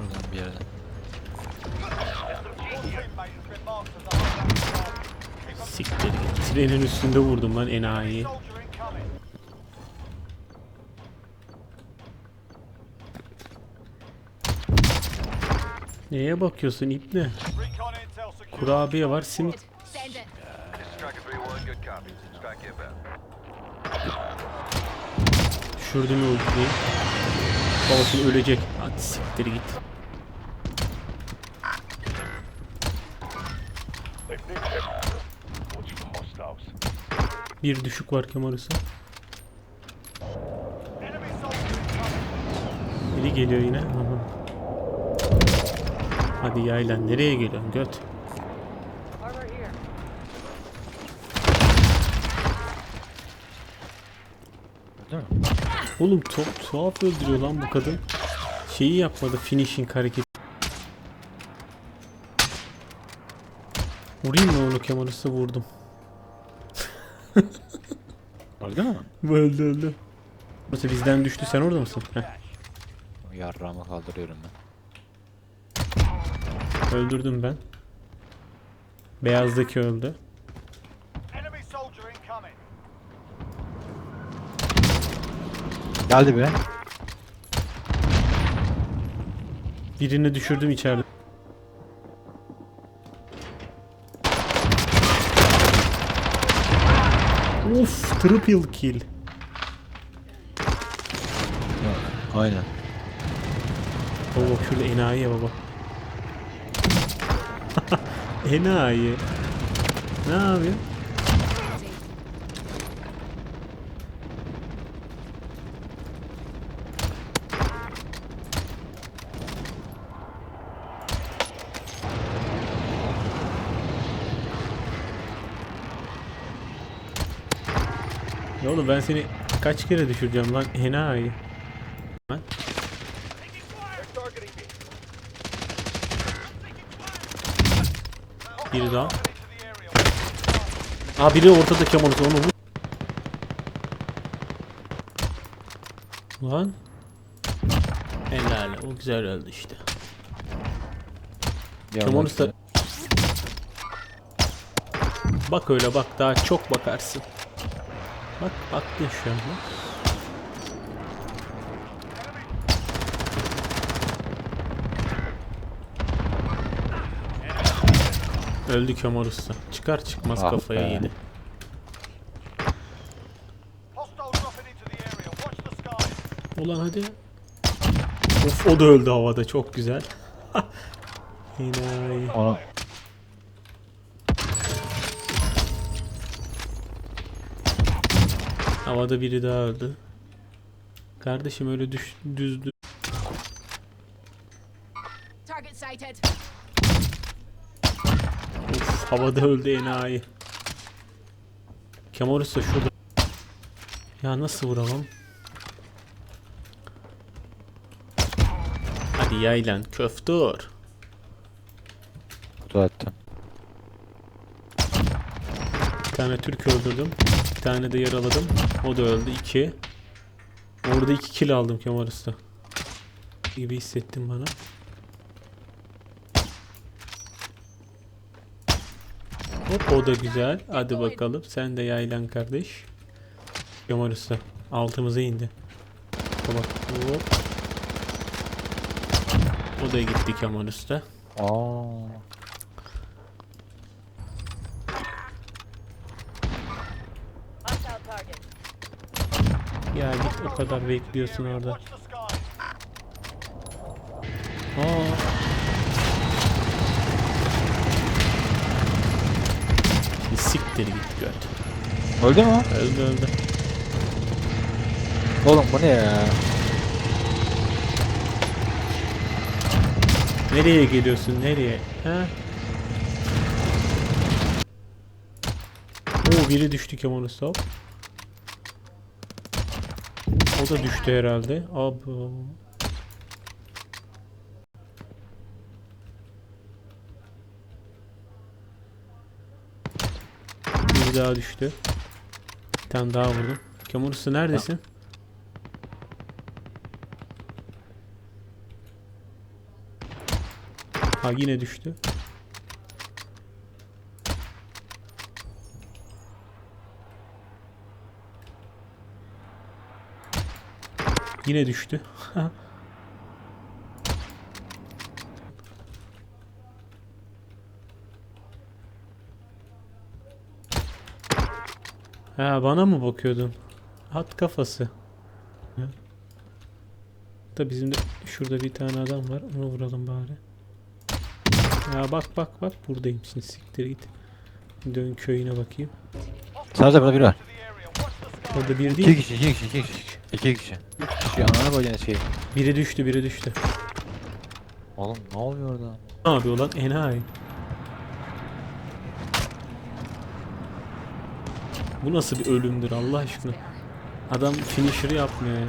Buradan bir yerden. Siktir git. Trenin üstünde vurdum lan enayi. Neye bakıyorsun ipne? Kurabiye var simit. Send it. Striker 3-1, good copy. Strike inbound. Düşürdüm ultiyi. Babasını ölecek. Hadi siktir git. Bir düşük var Kemal'ısı. Biri geliyor yine. Hadi yaylan nereye geliyorsun göt? Değil mi? Oğlum çok tuhaf öldürüyor lan bu kadın. Şeyi yapmadı finishing hareket. Vurayım mı onu Kemal'ısı vurdum. Öldü mü? Öldü öldü. Nasıl bizden düştü sen orada mısın? Heh, Yarrağımı kaldırıyorum ben. öldürdüm ben. Beyazdaki öldü. Geldi be. Birini düşürdüm içeride. Uf triple kill. Aynen. Baba şurada enayi ya baba. enayi. Ne yapıyor? Ya oğlum ben seni kaç kere düşüreceğim lan enayi. Me. Biri daha. Aa biri ortada Kemal onu vur. Lan. Helal o güzel öldü işte. Kemal Usta. Bak öyle bak daha çok bakarsın. Bak baktın şu an. bak. Öldü Usta. Çıkar çıkmaz Ah kafaya be. yedi. Ulan hadi. Of o da öldü havada çok güzel. Enayi. Havada biri daha öldü. Kardeşim öyle düş, düz düz. Target sighted. Of havada öldü enayi. Kemal Usta şurada. Ya nasıl vuramam? Hadi yaylan köftür. kutu attım. Bir tane Türk öldürdüm. Bir tane de yaraladım. O da öldü. iki. Orada iki kill aldım Kemal Usta. Gibi hissettim bana. Hop o da güzel. Hadi bakalım. Sen de yaylan kardeş. Kemal Usta. Altımıza indi. Bak. Hop. O da gitti Kemal Usta. Aa. Ya git o kadar bekliyorsun orada. Aa. Bir Siktir git göt. Öldü mü? Öldü öldü. Oğlum bu ne ya? Nereye geliyorsun nereye? Ha? Oo biri düştü Kemal Usta. O da düştü herhalde. Abo. Biri daha düştü. Bir tane daha vurdum. Usta neredesin? Ha yine düştü. Yine düştü. ha bana mı bakıyordun? At kafası. Da bizim de şurada bir tane adam var. Onu vuralım bari. Ya bak bak bak buradayım şimdi siktir git. Dön köyüne bakayım. Sadece burada biri var. Orada bir İki değil. kişi, iki kişi, iki kişi. İki kişi. Üç kişi ananı koyacağın şey. Biri düştü biri düştü. Oğlum ne oluyor orada? Ne yapıyor lan enayi? Bu nasıl bir ölümdür Allah aşkına? Adam finisher'ı yapmıyor ya.